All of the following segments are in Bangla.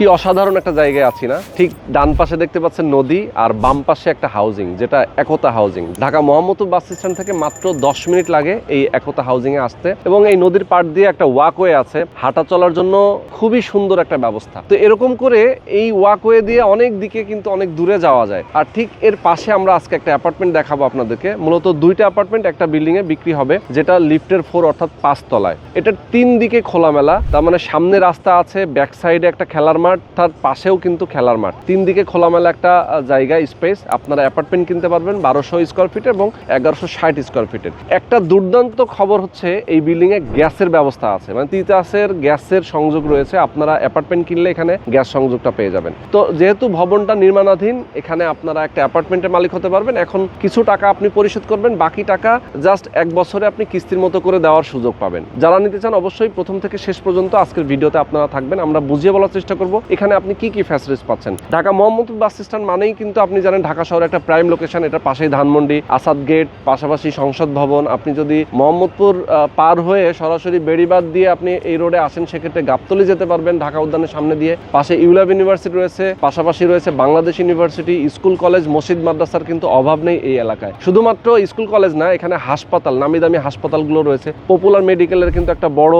কি অসাধারণ একটা জায়গায় আছি না? ঠিক ডান পাশে দেখতে পাচ্ছেন নদী আর বাম পাশে একটা হাউজিং যেটা Ekota housing Dhaka Mohammadpur bus stand থেকে মাত্র দশ মিনিট লাগে এই একতা হাউজিং এ আসতে এবং এই নদীর পাড় দিয়ে একটা ওয়াকওয়ে আছে। হাঁটা চলার জন্য খুবই সুন্দর একটা ব্যবস্থা। তো এরকম করে এই ওয়াকওয়ে দিয়ে অনেক দিকে কিন্তু অনেক দূরে যাওয়া যায়। আর ঠিক এর পাশে আমরা আজকে একটা অ্যাপার্টমেন্ট দেখাবো আপনাদেরকে। মূলত দুইটা অ্যাপার্টমেন্ট একটা বিল্ডিং এ বিক্রি হবে, যেটা লিফটের ফোর অর্থাৎ পাঁচ তলায় এটার তিন দিকে খোলামেলা, তার মানে সামনে রাস্তা আছে ব্যাক সাইডে একটা খেলার মাঠ, তার পাশেও কিন্তু খেলার মাঠ। তিন দিকে খোলামেলা একটা জায়গা, স্পেস। আপনারা অ্যাপার্টমেন্ট কিনতে পারবেন বারোশো স্কোয়ার ফিট এবং এগারোশো ষাট স্কোয়ার ফিটের একটা দুর্দান্ত খবর হচ্ছে, এই বিল্ডিং এ গ্যাসের ব্যবস্থা আছে। মানে তিতাসের গ্যাসের সংযোগ রয়েছে। আপনারা অ্যাপার্টমেন্ট কিনলে এখানে গ্যাস সংযোগটা পেয়ে যাবেন। তো যেহেতু ভবনটা নির্মাণাধীন, এখানে আপনারা একটা অ্যাপার্টমেন্টের মালিক হতে পারবেন। এখন কিছু টাকা আপনি পরিশোধ করবেন, বাকি টাকা জাস্ট এক বছরে আপনি কিস্তির মতো করে দেওয়ার সুযোগ পাবেন। যারা নিতে চান অবশ্যই প্রথম থেকে শেষ পর্যন্ত আজকের ভিডিওতে আপনারা থাকবেন। আমরা বুঝিয়ে বলার চেষ্টা করব এখানে আপনি কি কি ফ্যাসিলিটিস পাচ্ছেন? ঢাকা মোহাম্মদপুর বাস স্ট্যান্ড মানেই কিন্তু আপনি জানেন, ঢাকা শহরে একটা প্রাইম লোকেশন এটা পাশেই ধানমন্ডি, আসাদ গেট পাশাপাশি সংসদ ভবন। আপনি যদি মোহাম্মদপুর পার হয়ে সরাসরি বেড়িবাদ দিয়ে আপনি এই রোডে আসেন, সেক্ষেত্রে গাবতলি যেতে পারবেন, ঢাকা উদ্যানের সামনে দিয়ে। পাশে ইউলাভ ইউনিভার্সিটি রয়েছে, পাশাপাশি রয়েছে বাংলাদেশ ইউনিভার্সিটি, স্কুল কলেজ, মসজিদ, মাদ্রাসার কিন্তু অভাব নেই এই এলাকায়। শুধুমাত্র স্কুল কলেজ না, এখানে হাসপাতাল, নামি দামি হাসপাতালগুলো রয়েছে। পপুলার মেডিকেলের কিন্তু একটা বড়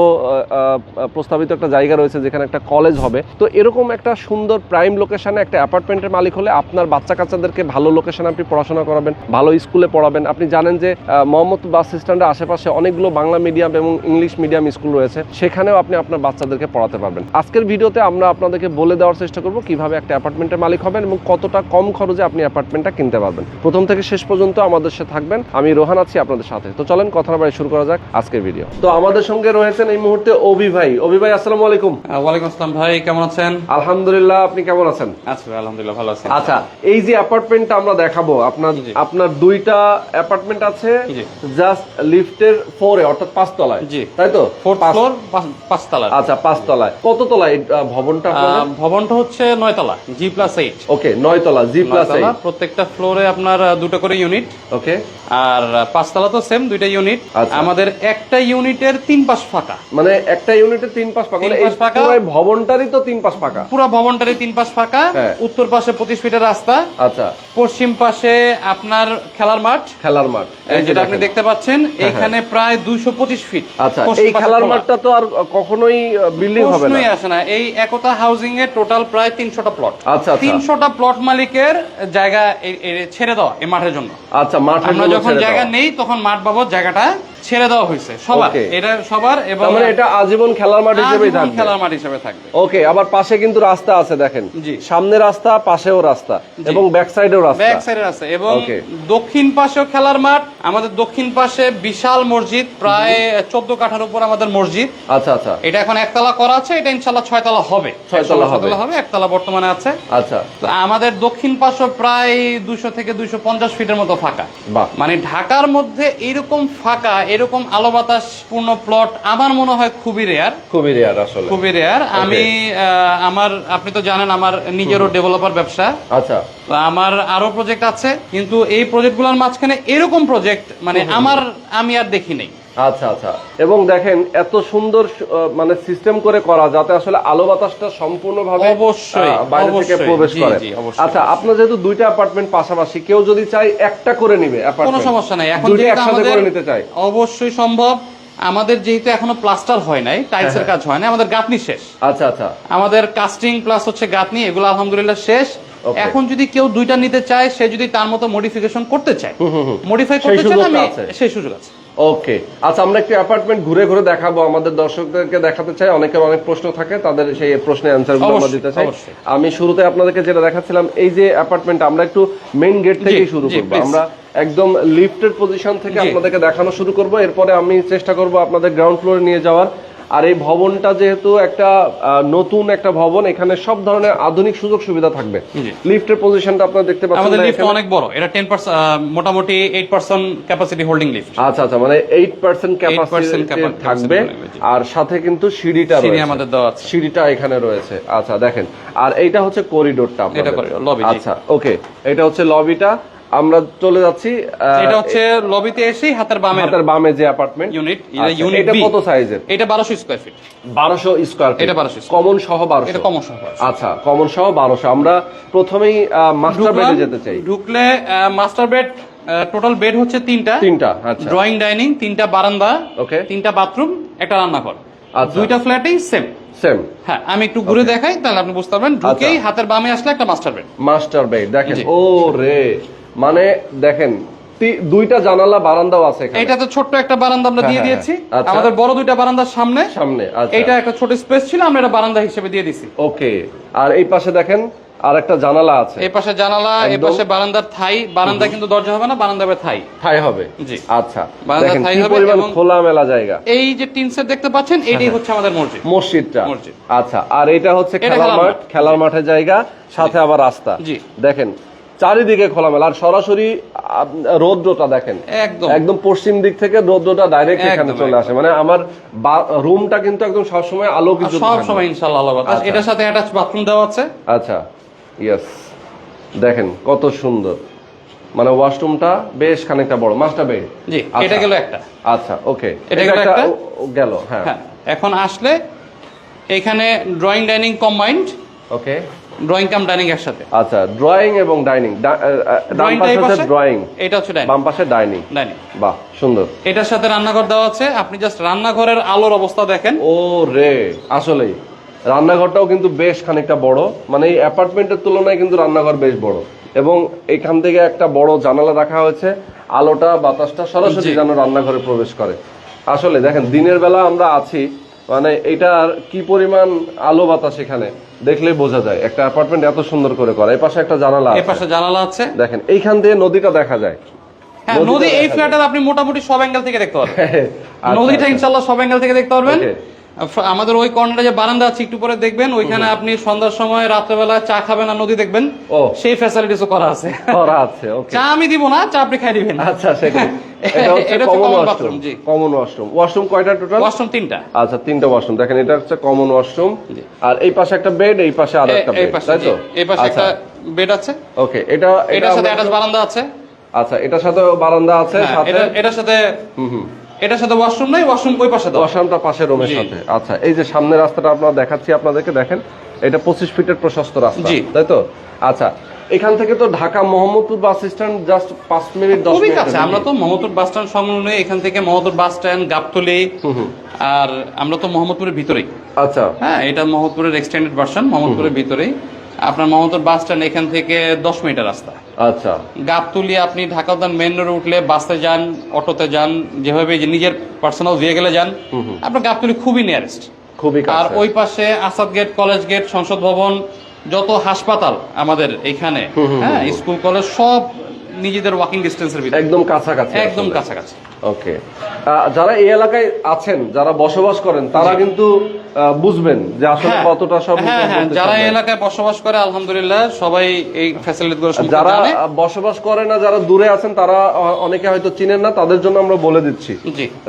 প্রস্তাবিত একটা জায়গা রয়েছে, যেখানে একটা কলেজ হবে। তো এরকম একটা সুন্দর প্রাইম লোকেশনে একটা অ্যাপার্টমেন্টের মালিক হলে আপনার বাচ্চা কাচ্চাদেরকে ভালো লোকেশনে আপনি পড়াশোনা করাবেন ভালো স্কুলে পড়াবেন। আপনি জানেন যে আহ, মোহাম্মদপুর বাস স্ট্যান্ডের আশেপাশে অনেকগুলো বাংলা মিডিয়াম এবং ইংলিশ মিডিয়াম স্কুল রয়েছে। সেখানেও আপনি আপনার বাচ্চাদেরকে পড়াতে পারবেন। আজকের ভিডিওতে আমরা আপনাদেরকে বলে দেওয়ার চেষ্টা করব কীভাবে একটা অ্যাপার্টমেন্টের মালিক হবেন এবং কতটা কম খরচে আপনি অ্যাপার্টমেন্টটা কিনতে পারবেন। প্রথম থেকে শেষ পর্যন্ত আমাদের সাথে থাকবেন। আমি রোহান আছি আপনাদের সাথে। তো চলেন কথা বাড়ি শুরু করা যাক আজকের ভিডিও তো আমাদের সঙ্গে রয়েছেন এই মুহূর্তে অভি ভাই। অভি ভাই আসসালামু আলাইকুম। ওয়ালাইকুম আসসালাম ভাই কেমন আছেন? আলহামদুলিল্লাহ আপনি কেমন আছেন? আছি আলহামদুলিল্লাহ ভালো আছি। আচ্ছা এই যে অ্যাপার্টমেন্টটা আমরা দেখাবো আপনার আপনার দুইটা অ্যাপার্টমেন্ট আছে জাস্ট লিফটের ফোরে অর্থাৎ পাঁচতলায়। জি। তাই তো? ফ্লোর আচ্ছা পাঁচতলায়। কত তলায় ভবনটা ভবনটা হচ্ছে নয়তলা জি প্লাস এইট ওকে নয় তলা জি প্লাস প্রত্যেকটা ফ্লোরে আপনার দুটো করে ইউনিট ওকে। আর পাঁচতলা তো সেম দুইটা ইউনিট আচ্ছা। আমাদের একটা ইউনিটের তিন পাশ ফাঁকা। মানে একটা ইউনিটের তিন পাঁচ পাকা মানে এই পাশ ভবনটারই তো তিন পাঁচ পাকা পুরো ভবনটারই তিন পাশ ফাঁকা হ্যাঁ। উত্তর পাশে পঁচিশ ফিটের রাস্তা আচ্ছা। পশ্চিম পাশে আপনার খেলার মাঠ। খেলার মাঠ। যেটা আপনি দেখতে পাচ্ছেন এখানে প্রায় দুইশো পঁচিশ ফিট আচ্ছা এই খেলার মাঠটা তো আর কখনোই বিল্ডিং হবে না। আসে না। এই একতা হাউজিং এর টোটাল প্রায় তিনশোটা প্লট আচ্ছা, আচ্ছা। তিনশোটা প্লট মালিকের জায়গা ছেড়ে দেওয়া এই মাঠের জন্য। আচ্ছা মাঠের আমরা যখন জায়গা নেই তখন মাঠ বাবদ জায়গাটা ছেড়ে দেওয়া হয়েছে সবার। এটা সবার এবং মানে এটা আজীবন খেলার মাঠ হিসেবেই থাকবে। খেলার মাঠ হিসেবে থাকবে। ওকে আবার পাশে কিন্তু রাস্তা আছে দেখেন। সামনে রাস্তা পাশেও রাস্তা এবং ব্যাক সাইডেও রাস্তা। ব্যাক সাইডে আছে এবং দক্ষিণ পাশেও খেলার মাঠ আমাদের দক্ষিণ পাশে বিশাল মসজিদ প্রায় চোদ্দ কাঠার উপর আমাদের মসজিদ। আচ্ছা আচ্ছা। এটা এখন একতলা করা আছে এটা ইনশাল্লাহ ছয়তলা হবে। ছয়তলা হবে। হবে একতলা বর্তমানে আছে। আচ্ছা। তো আমাদের দক্ষিণ পাশও প্রায় দুশো থেকে দুশো পঞ্চাশ ফিটের মতো ফাঁকা। মানে ঢাকার মধ্যে এরকম ফাঁকা এরকম আলো বাতাস পূর্ণ প্লট আমার মনে হয় খুবই রেয়ার খুবই রেয়ার আসলে। খুবই রেয়ার আমি আমার আপনি তো জানেন আমার নিজেরও ডেভেলপার ব্যবসা। আচ্ছা। তো আমার আরও প্রজেক্ট আছে কিন্তু এই প্রজেক্টগুলোর মাঝখানে এরকম প্রজেক্ট মানে আমার আমি আর দেখি নেই। আচ্ছা আচ্ছা। এবং দেখেন এত সুন্দর মানে সিস্টেম করে করা যাতে আসলে আলো বাতাসটা সম্পূর্ণভাবে অবশ্যই, বাইরে থেকে প্রবেশ করে। আচ্ছা আপনার যেহেতু দুইটা অ্যাপার্টমেন্ট পাশাপাশি কেউ যদি চাই একটা করে নিবে কোনো সমস্যা নাই। এখন যেহেতু একসাথে আমাদের করে নিতে চাই অবশ্যই সম্ভব। আমাদের যেহেতু এখনও প্লাস্টার হয় নাই টাইলসের কাজ হয় নাই আমাদের গাঁথনি শেষ। আচ্ছা আচ্ছা। আমাদের কাস্টিং প্লাস হচ্ছে গাঁথনি এগুলো আলহামদুলিল্লাহ শেষ. এখন যদি কেউ দুইটা নিতে চায় সে যদি তার মতো মডিফিকেশন করতে চায় মডিফাই করতে চায় আমি সেই সুযোগ আছে। ওকে আচ্ছা আমরা একটু অ্যাপার্টমেন্ট ঘুরে ঘুরে দেখাবো। আমাদের দর্শকদেরকে দেখাতে চাই। অনেকের অনেক প্রশ্ন থাকে তাদের সেই প্রশ্নের অ্যান্সারগুলো আমরা দিতে চাই। আমি শুরুতে আপনাদেরকে যেটা দেখাচ্ছিলাম এই যে অ্যাপার্টমেন্ট আমরা একটু মেইন গেট থেকেই শুরু করব। করব আমরা একদম লিফটের পজিশন থেকে আপনাদেরকে দেখানো শুরু করব। এরপরে আমি চেষ্টা করব আপনাদের গ্রাউন্ড ফ্লোরে নিয়ে যাওয়ার। আর এই ভবনটা যেহেতু একটা নতুন একটা ভবন এখানে সব ধরনের আধুনিক সুযোগ সুবিধা থাকবে। লিফটের পজিশনটা আপনারা দেখতে পাচ্ছেন আমাদের লিফট অনেক বড়। এটা টেন পার্সেন্ট মোটামুটি eight percent capacity holding lift আচ্ছা আচ্ছা মানে এইট 8% ক্যাপাসিটি থাকবে। আর সাথে কিন্তু সিঁড়িটা সিঁড়ি আমাদের দেওয়া আছে। সিঁড়িটা এখানে রয়েছে। আচ্ছা দেখেন। আর এইটা হচ্ছে করিডোরটা আপনাদের। এটা lobby, জি। আচ্ছা ওকে এটা হচ্ছে লবিটা আমরা চলে যাচ্ছি এটা হচ্ছে লবিতে এসেই হাতের বামে হাতের বামে যে অ্যাপার্টমেন্ট ইউনিট এটা ইউনিট এটা কত সাইজের এটা বারোশো স্কোয়ার ফিট বারোশো স্কোয়ার এটা 1200 কমন সহ বারোশো। এটা কমন সহ আচ্ছা কমন সহ বারোশো। আমরা প্রথমেই মাস্টার বেডে যেতে চাই। ঢুকলে মাস্টার বেড টোটাল বেড হচ্ছে তিনটা। তিনটা আচ্ছা। ড্রয়িং ডাইনিং তিনটা বারান্দা ওকে তিনটা বাথরুম একটা রান্নাঘর। আচ্ছা। দুইটা ফ্ল্যাটেই সেম সেম হ্যাঁ আমি একটু ঘুরে দেখাই তাহলে আপনি বুঝতে পারবেন। ঢুকেই হাতের বামে আসলে একটা মাস্টার বেড মাস্টার বেড দেখেন। ও রে মানে দেখেন দুইটা জানালা বারান্দাও আছে এখানে। এইটাতে ছোট্ট একটা বারান্দা আমরা হ্যাঁ, দিয়ে হ্যাঁ, দিয়েছি। হ্যাঁ। আচ্ছা। আমাদের বড় দুইটা বারান্দার সামনে। সামনে আচ্ছা। এইটা একটা ছোট স্পেস ছিল আমরা এটা বারান্দা হিসেবে দিয়ে দিছি। ওকে। আর এই পাশে দেখেন আর একটা জানালা আছে। এই পাশে জানালা এই পাশে বারান্দার থাই। বারান্দা কিন্তু দরজা হবে না বারান্দা হবে থাই। ঠাই হবে। জি। আচ্ছা। বারান্দা কি হবে পরিমাণ এবং- খোলামেলা জায়গা। এই যে টিন সেট দেখতে পাচ্ছেন এটাই হচ্ছে আমাদের মসজিদ। মসজিদটা। মসজিদ। আচ্ছা। আর এটা হচ্ছে খেলার খেলার মাঠ। খেলার মাঠের জায়গা সাথে আবার রাস্তা। জি। দেখেন চারিদিকে খোলামেলা। আর সরাসরি রৌদ্রটা দেখেন। একদম। একদম পশ্চিম দিক থেকে রৌদ্রটা ডাইরেক্ট এখানে চলে আসে। মানে আমার রুমটা কিন্তু একদম সবসময় আলোকিত সব থাকবে। সময় ইনশাআল্লাহ আলো আচ্ছা। এটার সাথে অ্যাটাচ বাথরুম দেওয়া আছে। আচ্ছা ইয়েস দেখেন কত সুন্দর। মানে ওয়াশরুমটা বেশ খানিকটা বড় মাস্টার বেড জি এটা গেল একটা। আচ্ছা ওকে এটা গেল একটা? গেল হ্যাঁ। হ্যাঁ এখন আসলে এখানে drawing dining combined okay drawing cum dining এর সাথে। আচ্ছা ড্রয়িং এবং ডাইনিং ডান পাশে ড্রয়িং এটা হচ্ছে ডাইনিং বাম পাশে ডাইনিং ডাইনিং বাহ সুন্দর। এটার সাথে রান্নাঘর দেওয়া আছে। আপনি জাস্ট রান্নাঘরের আলোর অবস্থা দেখেন। ও রে আসলেই। রান্নাঘরটাও কিন্তু বেশ খানিকটা বড়। মানে এই অ্যাপার্টমেন্টের তুলনায় কিন্তু রান্নাঘর বেশ বড়। এবং এখান থেকে একটা বড় জানালা রাখা হয়েছে। আলোটা বাতাসটা সরাসরি যেন রান্নাঘরে প্রবেশ করে। আসলে দেখেন দিনের বেলা আমরা আছি। মানে এটার কি পরিমাণ আলো বাতাস এখানে? দেখলেই বোঝা যায়। একটা অ্যাপার্টমেন্ট এত সুন্দর করে করা। এই পাশে একটা জানালা এই পাশে জানালা আছে। দেখেন এইখান দিয়ে নদীটা দেখা যায়। হ্যাঁ নদী এই ফ্ল্যাটের আপনি মোটামুটি সব অ্যাঙ্গেল থেকে দেখতে পারবেন। আচ্ছা, নদীটা ইনশাআল্লাহ ইনশাল্লাহ সব অ্যাঙ্গেল থেকে দেখতে পারবেন। আমাদের ওই কর্নারে যে বারান্দা আছে একটু পরে দেখবেন ওইখানে আপনি সন্ধ্যার সময় রাত্রেবেলা চা খাবেন আর নদী দেখবেন। ও। সেই ফ্যাসিলিটিসও করা আছে। করা আছে ওকে চা আমি দিব না চা আপনি খাই দিবেন। আচ্ছা সেটাই এটা কমন ওয়াশরুম জি। কমন ওয়াশরুম ওয়াশরুম কয়টা টোটাল ওয়াশরুম তিনটা। আচ্ছা তিনটা ওয়াশরুম দেখেন এটা হচ্ছে কমন ওয়াশরুম আর এই পাশে একটা বেড এই পাশে আর একটা বেড তাই তো? এই পাশে আচ্ছা। একটা বেড আছে। ওকে এটা এটা এটার সাথে অ্যাটাচ বারান্দা আছে। আচ্ছা এটার সাথে বারান্দা আছে হ্যাঁ, সাথে? এটা- এটার সাথে হুম হুম। এটার সাথে ওয়াশরুম নাই ওয়াশরুম ওই পাশে ওয়াশরুমটা পাশের রুমের সাথে। আচ্ছা এই যে সামনের রাস্তাটা আপনারা দেখাচ্ছি আপনাদেরকে দেখেন এটা পঁচিশ ফিটের প্রশস্ত রাস্তা তাই তো? আচ্ছা এখান থেকে তো Dhaka Mohammadpur bus stand just পাঁচ মিনিট দশ মিনিট কাছে আমরা তো মোহাম্মদপুর বাস স্ট্যান্ড সংলগ্ন এখান থেকে মোহাম্মদপুর বাস স্ট্যান্ড গাবতলি আর আমরা তো মোহাম্মদপুরের ভিতরেই। আচ্ছা। হ্যাঁ এটা মোহাম্মদপুরের এক্সটেন্ডেড ভার্সন মোহাম্মদপুরের ভিতরেই। আপনার মোহাম্মদপুর বাস স্ট্যান্ড এখান থেকে দশ মিনিটের রাস্তা। আচ্ছা। গাবতুলি আপনি ঢাকা উদ্যান মেন রোডে উঠলে বাসে যান অটোতে যান যেভাবে নিজের পার্সোনাল ভেহিকেলে যান আপনার গাবতুলি খুবই নিয়ারেস্ট খুবই আর ওই পাশে আসাদ গেট কলেজ গেট সংসদ ভবন যত হাসপাতাল আমাদের এখানে হ্যাঁ স্কুল কলেজ সব নিজেদের ওয়াকিং ডিস্টেন্সের ভিতরে। একদম কাছাকাছি একদম কাছাকাছি। ওকে যারা এই এলাকায় আছেন যারা বসবাস করেন তারা কিন্তু বুঝবেন যে আসলে হ্যাঁ, কতটা সব হ্যাঁ হ্যাঁ যারা এলাকায় বসবাস করে আলহামদুলিল্লাহ সবাই এই ফ্যাসিলিটি গুলো যারা বসবাস করে না যারা দূরে আছেন তারা অনেকে হয়তো চিনেন না তাদের জন্য আমরা বলে দিচ্ছি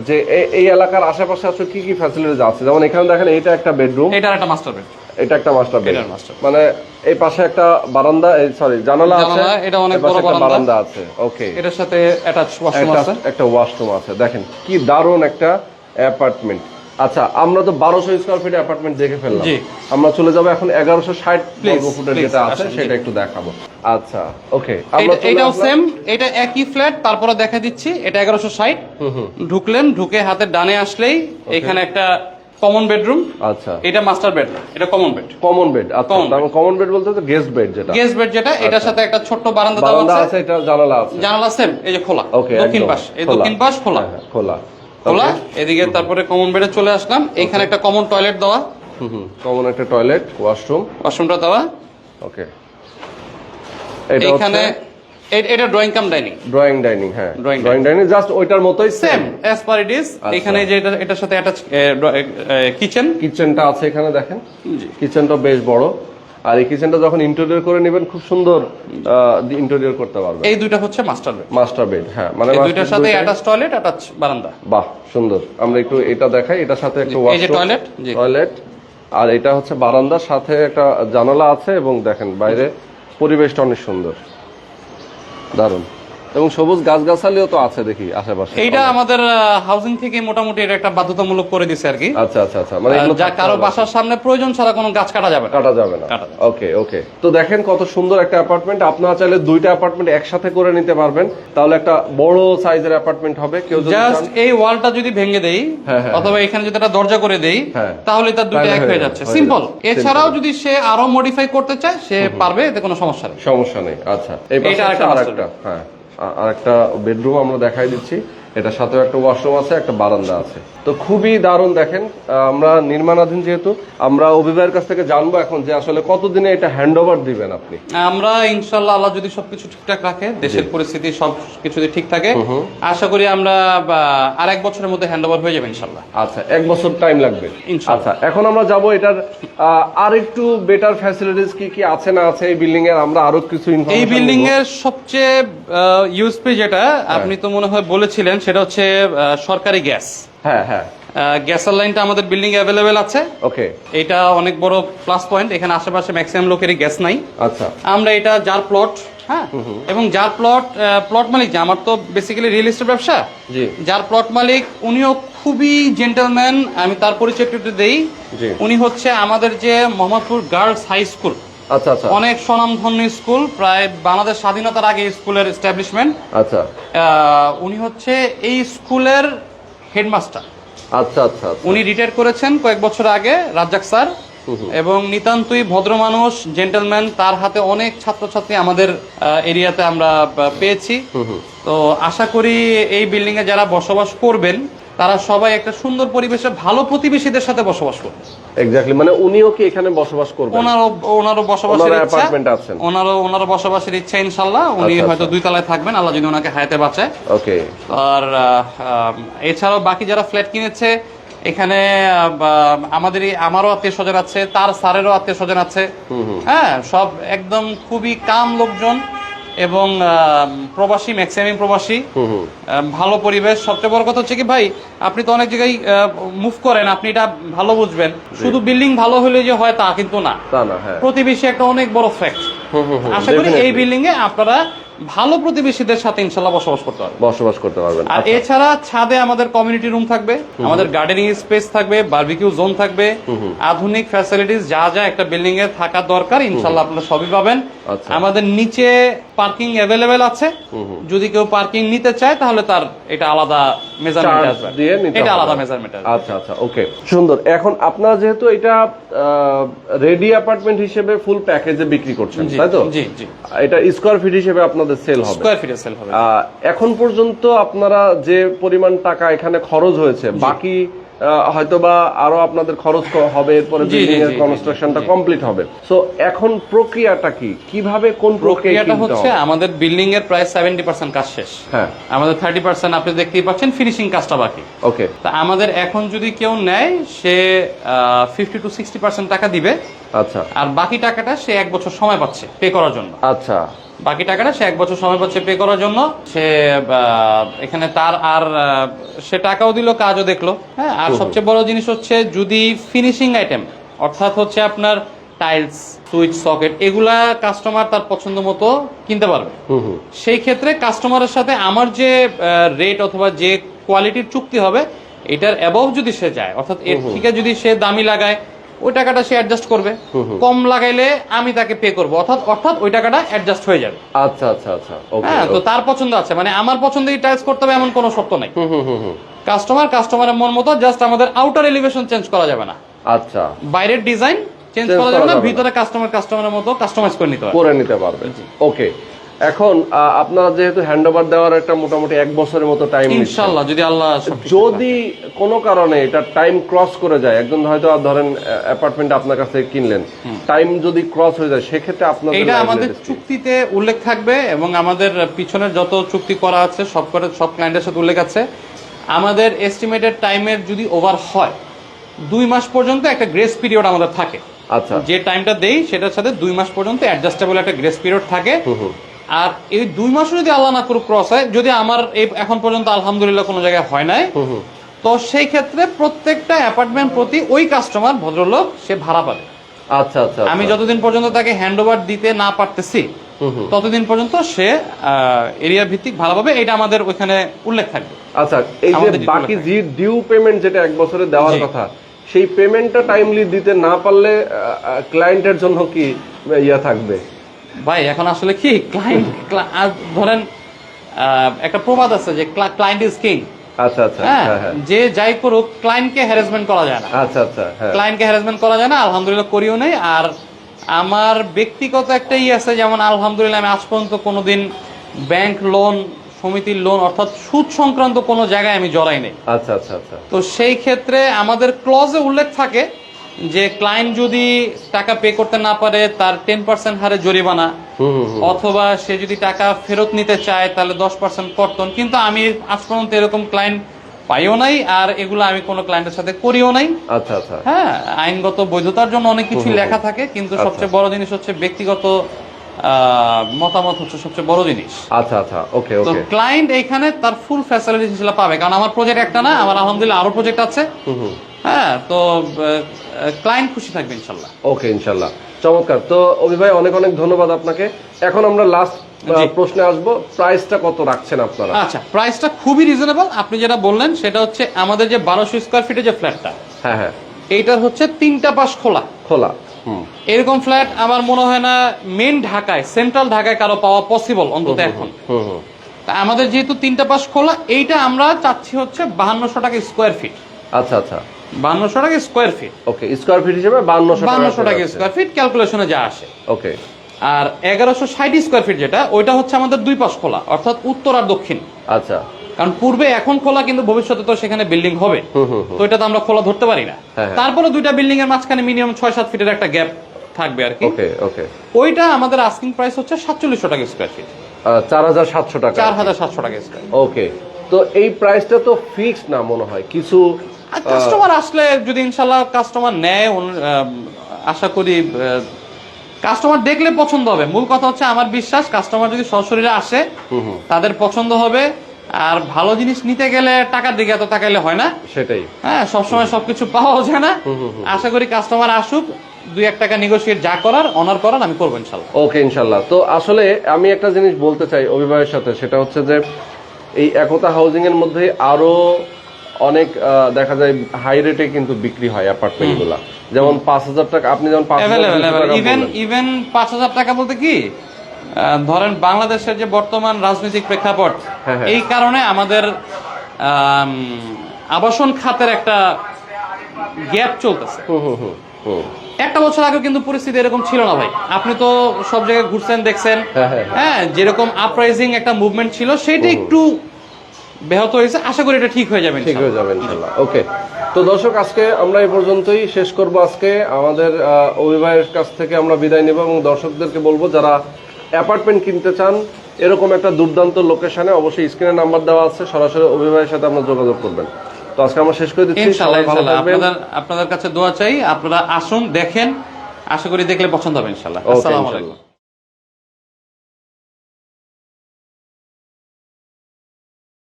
যে এই এলাকার আশেপাশে আসলে কি কি ফ্যাসিলিটিস আছে? যেমন এখানে দেখেন এটা একটা বেডরুম এটার একটা মাস্টার বেড এটা একটা মাস্টার বেড এটার master মানে এই পাশে একটা বারান্দা সরি জানালা আছে। এটা অনেক বড় বারান্দা। আছে। ওকে এটার সাথে অ্যাটাচ ওয়াশরুম আছে। একটা ওয়াশরুম আছে। দেখেন কি দারুণ একটা অ্যাপার্টমেন্ট আচ্ছা আমরা তো বারোশো স্কোয়ার ফিট অ্যাপার্টমেন্ট দেখে ফেললাম। আমরা চলে যাব এখন এগারোশো ষাট বর্গ ফুটের যেটা আছে সেটা একটু দেখাবো। আচ্ছা ওকে এটাও সেম এটা একই ফ্ল্যাট তারপরে দেখা দিচ্ছি এটা এগারোশো ষাট। ঢুকলেন ঢুকে হাতের ডানে আসলেই এখানে একটা কমন বেডরুম আচ্ছা। এটা মাস্টার বেড এটা কমন বেড কমন বেড আচ্ছা কমন বেড বলতে তো গেস্ট বেড যেটা। গেস্ট বেড যেটা এটার সাথে একটা ছোট্ট বারান্দা দেওয়া আছে। আছে এটা জানালা আছে। জানালা সেম এই যে খোলা। ওকে দক্ষিণ পাশ এই দক্ষিণ পাশ খোলা। হ্যাঁ, খোলা। খোলা এদিকে তারপরে কমন বেডে চলে আসলাম। এখানে একটা কমন টয়লেট দেওয়া। কমন একটা টয়লেট ওয়াশরুম ওয়াশরুমটা দেওয়া। ওকে। এখানে এটা drawing cum dining drawing dining হ্যাঁ। ড্রয়িং ডাইনিং জাস্ট ওইটার মতোই same as per it is. এখানে যে এটা এটার সাথে অ্যাটাচ কিচেন কিচেনটা আছে এখানে দেখেন। জি। কিচেনটা বেশ বড়। আর এই কিচেনটা যখন ইন্টেরিয়র করে নেবেন খুব সুন্দর ইন্টেরিয়র করতে পারবে এই দুইটা হচ্ছে মাস্টার বেড মাস্টার বেড হ্যাঁ মানে এই দুইটার সাথে অ্যাটাচ টয়লেট অ্যাটাচ বারান্দা। বাহ সুন্দর। আমরা একটু এটা দেখাই এটার সাথে একটা এই যে টয়লেট জি। টয়লেট আর এটা হচ্ছে বারান্দার সাথে একটা জানালা আছে এবং দেখেন বাইরে পরিবেশটা অনেক সুন্দর। দারুণ। এবং সবুজ গাছগাছালিও তো আছে দেখি আশেপাশে। এইটা আমাদের হাউজিং থেকে মোটামুটি এটা একটা বাধ্যতামূলক করে দিছে আর কি। আচ্ছা আচ্ছা আচ্ছা মানে যা কারও বাসার সামনে প্রয়োজন ছাড়া কোনো গাছ কাটা যাবে না। কাটা যাবে না। ওকে ওকে। তো দেখেন কত সুন্দর একটা অ্যাপার্টমেন্ট আপনারা চাইলে দুইটা অ্যাপার্টমেন্ট একসাথে করে নিতে পারবেন। তাহলে একটা বড় সাইজের অ্যাপার্টমেন্ট হবে। কেউ যদি জাস্ট এই ওয়ালটা যদি ভেঙে দেই হ্যাঁ, হ্যাঁ, অথবা এখানে যদি একটা দরজা করে দেই হ্যাঁ। তাহলে তার দুটো এক হয়ে হয়ে যাচ্ছে। সিম্পল এছাড়াও যদি সে আরও মডিফাই করতে চায় সে পারবে এতে কোনো সমস্যা নেই। সমস্যা নেই। আচ্ছা। আরেকটা আরেকটা। হ্যাঁ। আ- আরেকটা বেডরুম আমরা দেখাই দিচ্ছি। এটার সাথেও একটা ওয়াশরুম আছে একটা বারান্দা আছে। তো খুবই দারুণ দেখেন আমরা নির্মাণাধীন যেহেতু আমরা অভিভাবকের কাছ থেকে জানব এখন যে আসলে কতদিনে এটা হ্যান্ড ওভার দিবেন আপনি। আমরা ইনশাল্লাহ আল্লাহ যদি সবকিছু ঠিকঠাক রাখে দেশের পরিস্থিতি সব কিছু যদি ঠিক থাকে আশা করি আমরা আর এক বছরের মধ্যে হ্যান্ড ওভার হয়ে যাবে ইনশাল্লাহ আচ্ছা এক বছর টাইম লাগবে। আচ্ছা এখন আমরা যাব এটার আর একটু বেটার ফ্যাসিলিটিস কি কি আছে না আছে এই বিল্ডিং এর আমরা আরও কিছু এই বিল্ডিং এর সবচেয়ে ইউএসপি যেটা আপনি তো মনে হয় বলেছিলেন সেটা হচ্ছে সরকারি গ্যাস। হ্যাঁ হ্যাঁ। গ্যাসের লাইনটা আমাদের বিল্ডিং এ অ্যাভেলেবেল আছে। ওকে। এটা অনেক বড় প্লাস পয়েন্ট এখানে আশেপাশে ম্যাক্সিমাম লোকেরই গ্যাস নাই। আচ্ছা। আমরা এটা যার প্লট হ্যাঁ এবং যার প্লট প্লট মালিক যে আমার তো বেসিক্যালি রিয়েল এস্টেট ব্যবসা। যার প্লট মালিক উনিও খুবই জেন্টলম্যান আমি তার পরিচয় একটু দেই। উনি হচ্ছে আমাদের যে মোহাম্মদপুর গার্লস হাই স্কুল আচ্ছা আচ্ছা। অনেক স্বনামধন্য স্কুল প্রায় বাংলাদেশ স্বাধীনতার আগে স্কুলের এস্টাবলিশমেন্ট আচ্ছা। উনি হচ্ছে এই স্কুলের হেডমাস্টার আচ্ছা আচ্ছা আচ্ছা। উনি রিটায়ার করেছেন কয়েক বছর আগে রাজ্জাক স্যার। এবং নিতান্তই ভদ্র মানুষ জেন্টলম্যান তার হাতে অনেক ছাত্রছাত্রী আমাদের এরিয়াতে আমরা পেয়েছি। তো আশা করি এই বিল্ডিং এ যারা বসবাস করবেন তারা সবাই একটা সুন্দর পরিবেশে ভালো প্রতিবেশীদের সাথে বসবাস করবে। এক্স্যাক্টলি মানে উনিও কি এখানে বসবাস করবেন? ওনারও ওনারও বসবাসের ইচ্ছা। অ্যাপার্টমেন্টে আছেন ওনারও ওনারও বসবাসের ইচ্ছা ইনশাল্লাহ। উনি আচ্ছা, হয়তো দুই তলায় থাকবেন আল্লাহ যদি ওনাকে হায়াতে বাঁচায়। ওকে আর এছাড়াও বাকি যারা ফ্ল্যাট কিনেছে এখানে আমাদেরই আমারও আত্মীয় স্বজন আছে তার স্যারেরও আত্মীয় স্বজন আছে হ্যাঁ সব একদম খুবই কাম লোকজন। এবং প্রবাসী ম্যাক্সিমাম প্রবাসী। ভালো পরিবেশ। সবচেয়ে বড় কথা হচ্ছে কি ভাই আপনি তো অনেক জায়গায় মুভ করেন। আপনি এটা ভালো বুঝবেন। শুধু বিল্ডিং ভালো হলে যে হয় তা কিন্তু না। হ্যাঁ। প্রতিবেশী একটা অনেক বড় ফ্যাক্ট আশা করি এই বিল্ডিং এ আপনারা ভালো প্রতিবেশীদের সাথে ইনশাল্লাহ বসবাস করতে পারবেন। বসবাস করতে পারবেন। আর আচ্ছা। এছাড়া ছাদে আমাদের কমিউনিটি রুম থাকবে আমাদের গার্ডেনিং স্পেস থাকবে বারবিকিউ জোন থাকবে। আধুনিক ফ্যাসিলিটিস যা যা একটা বিল্ডিং এ থাকা দরকার ইনশাল্লাহ আপনারা সবই পাবেন। আচ্ছা। আমাদের নিচে পার্কিং অ্যাভেলেবেল আছে। যদি কেউ পার্কিং নিতে চায় তাহলে তার এটা আলাদা মেজারমেন্ট আসবে। এটা আলাদা মেজারমেন্ট আসবে। আচ্ছা আচ্ছা ওকে সুন্দর। এখন আপনারা যেহেতু এটা রেডি অ্যাপার্টমেন্ট হিসেবে ফুল প্যাকেজে বিক্রি করছেন তাই তো? জি জি। এটা স্কোয়ার ফিট হিসেবে আপনাদের সেল হবে। স্কোয়ার ফিটে সেল হবে। এখন পর্যন্ত আপনারা যে পরিমাণ টাকা এখানে খরচ হয়েছে বাকি হয়তো বা আরও আপনাদের খরচ হবে এরপরে বিল্ডিং এর কনস্ট্রাকশনটা কমপ্লিট হবে। সো এখন প্রক্রিয়াটা কি? কীভাবে কোন প্রক্রিয়াটা হচ্ছে আমাদের বিল্ডিং এর প্রায় সেভেন্টি পার্সেন্ট কাজ শেষ। হ্যাঁ। আমাদের থার্টি পার্সেন্ট আপনি দেখতেই পাচ্ছেন ফিনিশিং কাজটা বাকি। ওকে তা আমাদের এখন যদি কেউ নেয় সে ফিফটি টু সিক্সটি পার্সেন্ট টাকা দিবে। আচ্ছা। আর বাকি টাকাটা সে এক বছর সময় পাচ্ছে পে করার জন্য। আচ্ছা। বাকি টাকাটা সে এক বছর সময় পাচ্ছে পে করার জন্য। সে এখানে তার আর সে টাকাও দিল কাজও দেখল। হ্যাঁ আর সবচেয়ে বড় জিনিস হচ্ছে যদি ফিনিশিং আইটেম অর্থাৎ হচ্ছে আপনার টাইলস সুইচ সকেট এগুলা কাস্টমার তার পছন্দ মতো কিনতে পারবে। সেই ক্ষেত্রে কাস্টমারের সাথে আমার যে রেট অথবা যে কোয়ালিটির চুক্তি হবে এটার অ্যাবভ যদি সে যায় অর্থাৎ এর থেকে যদি সে দামি লাগায় ওই টাকাটা সে অ্যাডজাস্ট করবে। কম লাগাইলে আমি তাকে পে করব। অর্থাৎ অর্থাৎ ওই টাকাটা অ্যাডজাস্ট হয়ে যাবে। আচ্ছা আচ্ছা আচ্ছা। হ্যাঁ তো তার পছন্দ আছে। মানে আমার পছন্দেই টাইলস করতে হবে এমন কোনো শর্ত নাই। কাস্টমার কাস্টমারের মন মতো জাস্ট আমাদের আউটার এলিভেশন চেঞ্জ করা যাবে না। আচ্ছা। বাইরের ডিজাইন চেঞ্জ করা যাবে না ভিতরে কাস্টমার কাস্টমারের মতো কাস্টমাইজ করে নিতে হবে করে নিতে পারবে। ওকে এখন আপনারা যেহেতু হ্যান্ড ওভার দেওয়ার একটা মোটামুটি এক বছরের মতো টাইম ইনশাল্লাহ যদি আল্লাহ যদি কোনো কারণে এটা টাইম ক্রস করে যায় একজন হয়তো আর ধরেন অ্যাপার্টমেন্ট আপনার কাছে কিনলেন টাইম যদি ক্রস হয়ে যায় সেক্ষেত্রে আপনার এটা আমাদের চুক্তিতে উল্লেখ থাকবে এবং আমাদের পিছনের যত চুক্তি করা আছে সব করে সব ক্লায়েন্টের সাথে উল্লেখ আছে। আমাদের এস্টিমেটেড টাইমের যদি ওভার হয় দুই মাস পর্যন্ত একটা গ্রেস পিরিয়ড আমাদের থাকে। আচ্ছা। যে টাইমটা দেই সেটার সাথে দুই মাস পর্যন্ত অ্যাডজাস্টেবল একটা গ্রেস পিরিয়ড থাকে। আর এই দুই মাসও যদি আল্লাহ না করুক ক্রস হয় যদি আমার এই এখন পর্যন্ত আলহামদুলিল্লাহ কোনো জায়গায় হয় নাই তো সেই ক্ষেত্রে প্রত্যেকটা অ্যাপার্টমেন্ট প্রতি ওই কাস্টমার ভদ্রলোক সে ভাড়া পাবে। আচ্ছা আচ্ছা আমি আচ্ছা। যতদিন পর্যন্ত তাকে হ্যান্ড ওভার দিতে না পারতেছি ততদিন পর্যন্ত সে এরিয়া ভিত্তিক ভালো পাবে। এটা আমাদের ওইখানে উল্লেখ থাকবে। আচ্ছা এই যে বাকি। যে ডিউ পেমেন্ট যেটা এক বছরে দেওয়ার কথা সেই পেমেন্টটা টাইমলি দিতে না পারলে ক্লায়েন্টের জন্য কি ইয়া থাকবে? ভাই এখন আসলে কি? ক্লায়েন্ট ধরেন একটা প্রবাদ আছে যে ক্লায়েন্ট ইজ কিং আচ্ছা আচ্ছা যে যাই করুক ক্লায়েন্টকে হ্যারাসমেন্ট করা যায় না। আচ্ছা আচ্ছা ক্লায়েন্টকে হ্যারাসমেন্ট করা যায় না আলহামদুলিল্লাহ করিও নেই। আর আমার ব্যক্তিগত একটা ই আছে যেমন আলহামদুলিল্লাহ আমি আজ পর্যন্ত কোনোদিন ব্যাংক লোন সমিতির লোন অর্থাৎ সুদ সংক্রান্ত কোনো জায়গায় আমি জড়াই নেই আচ্ছা আচ্ছা আচ্ছা। তো সেই ক্ষেত্রে আমাদের ক্লজে উল্লেখ থাকে যে ক্লায়েন্ট যদি টাকা পে করতে না পারে তার টেন পার্সেন্ট হারে জরিমানা। অথবা সে যদি টাকা ফেরত নিতে চায় তাহলে দশ পার্সেন্ট কর্তন। কিন্তু আমি আজ পর্যন্ত এরকম ক্লায়েন্ট পাইও নাই আর এগুলো আমি কোনো ক্লায়েন্টের সাথে করিও নাই। আচ্ছা আচ্ছা। হ্যাঁ আইনগত বৈধতার জন্য অনেক কিছু লেখা থাকে কিন্তু আচ্ছা। সবচেয়ে বড় জিনিস হচ্ছে ব্যক্তিগত আহ, মতামত হচ্ছে সবচেয়ে বড় জিনিস। আচ্ছা আচ্ছা। ওকে তো ক্লায়েন্ট এইখানে তার ফুল ফ্যাসিলিটি হিসেবে পাবে। কারণ আমার প্রজেক্ট একটা না আমার আলহামদুলিল্লাহ আরও প্রজেক্ট আছে। হ্যাঁ তো ক্লায়েন্ট খুশি থাকবে ইনশাল্লাহ। ওকে ইনশাল্লাহ। চমৎকার। তো অভি ভাই অনেক অনেক ধন্যবাদ আপনাকে। এখন আমরা লাস্ট প্রশ্নে আসব প্রাইসটা কত রাখছেন আপনারা? আচ্ছা প্রাইসটা খুবই রিজনেবল আপনি যেটা বললেন সেটা হচ্ছে আমাদের যে বারোশো স্কোয়ার ফিটের যে ফ্ল্যাটটা হ্যাঁ হ্যাঁ। এইটার হচ্ছে তিনটা পাশ খোলা। খোলা হুম। এরকম ফ্ল্যাট আমার মনে হয় না মেন ঢাকায় সেন্ট্রাল ঢাকায় কারও পাওয়া পসিবল অন্তত এখন। তা আমাদের যেহেতু তিনটা পাশ খোলা এইটা আমরা চাচ্ছি হচ্ছে বাহান্নশো টাকা স্কোয়ার ফিট আচ্ছা আচ্ছা। বাহান্নশো টাকা square feet okay square feet হিসেবে বান্নশো বাহান্নশো টাকা স্কোয়ার ফিট ক্যালকুলেশনে যা আসে। ওকে আর এগারোশো ষাট স্কোয়ার ফিট যেটা ওইটা হচ্ছে আমাদের দুই পাশ খোলা অর্থাৎ উত্তর আর দক্ষিণ। আচ্ছা। কারণ পূর্বে এখন খোলা কিন্তু ভবিষ্যতে তো সেখানে বিল্ডিং হবে। তো এটা তো আমরা খোলা ধরতে পারি না। হ্যাঁ, হ্যাঁ। তারপরে দুইটা বিল্ডিং এর মাঝখানে মিনিমাম ছয় সাত ফিটের একটা গ্যাপ থাকবে আর কি। ওইটা আমাদের আস্কিং প্রাইস হচ্ছে সাতচল্লিশশো টাকা স্কোয়ার ফিট চার হাজার সাতশো টাকা চার হাজার সাতশো টাকা স্কোয়ার ওকে তো এই প্রাইসটা তো ফিক্সড না মনে হয়? কিছু কাস্টমার আসলে যদি ইনশাল্লাহ কাস্টমার নেয় আশা করি কাস্টমার দেখলে পছন্দ হবে। মূল কথা হচ্ছে আমার বিশ্বাস কাস্টমার যদি সশরীরে আসে তাদের পছন্দ হবে। আর ভালো জিনিস নিতে গেলে টাকার দিকে এত তাকাইলে হয় না। সেটাই। হ্যাঁ সবসময় সবকিছু পাওয়া যায় না। আশা করি কাস্টমার আসুক দুই এক টাকা নেগোসিয়েট যা করার অনার করার আমি করব ইনশাল্লাহ ওকে ইনশাল্লাহ তো আসলে আমি একটা জিনিস বলতে চাই অভিভাবকের সাথে সেটা হচ্ছে যে এই একতা হাউজিং এর মধ্যে আরও অনেক দেখা যায় হাই রেটে কিন্তু বিক্রি হয় অ্যাপার্টমেন্টগুলা। যেমন পাঁচ হাজার টাকা আপনি যেমন ইভেন ইভেন পাঁচ হাজার টাকা বলতে কি ধরেন বাংলাদেশের যে বর্তমান রাজনৈতিক প্রেক্ষাপট হ্যাঁ, হ্যাঁ। এই কারণে আমাদের আবাসন খাতের একটা গ্যাপ চলতেছে। একটা বছর আগে কিন্তু পরিস্থিতি এরকম ছিল না ভাই। আপনি তো সব জায়গায় ঘুরছেন দেখছেন। হ্যাঁ, হ্যাঁ যেরকম আপরাইজিং একটা মুভমেন্ট ছিল সেটা একটু ব্যাহত হয়েছে। আশা করি এটা ঠিক হয়ে যাবে ঠিক হয়ে যাবে ইনশাল্লাহ ওকে। তো দর্শক আজকে আমরা এই পর্যন্তই শেষ করব আজকে। আমাদের অভিভাবকের কাছ থেকে আমরা বিদায় নেব এবং দর্শকদেরকে বলব যারা অ্যাপার্টমেন্ট কিনতে চান এরকম একটা দুর্দান্ত লোকেশনে অবশ্যই স্ক্রিনে নাম্বার দেওয়া আছে সরাসরি অভিভাবকের সাথে আপনারা যোগাযোগ করবেন। তো আজকে আমরা শেষ করে দিচ্ছি আপনাদের আপনাদের কাছে দোয়া চাই আপনারা আসুন দেখেন আশা করি দেখলে পছন্দ হবে ইনশাল্লাহ আসসালামু আলাইকুম।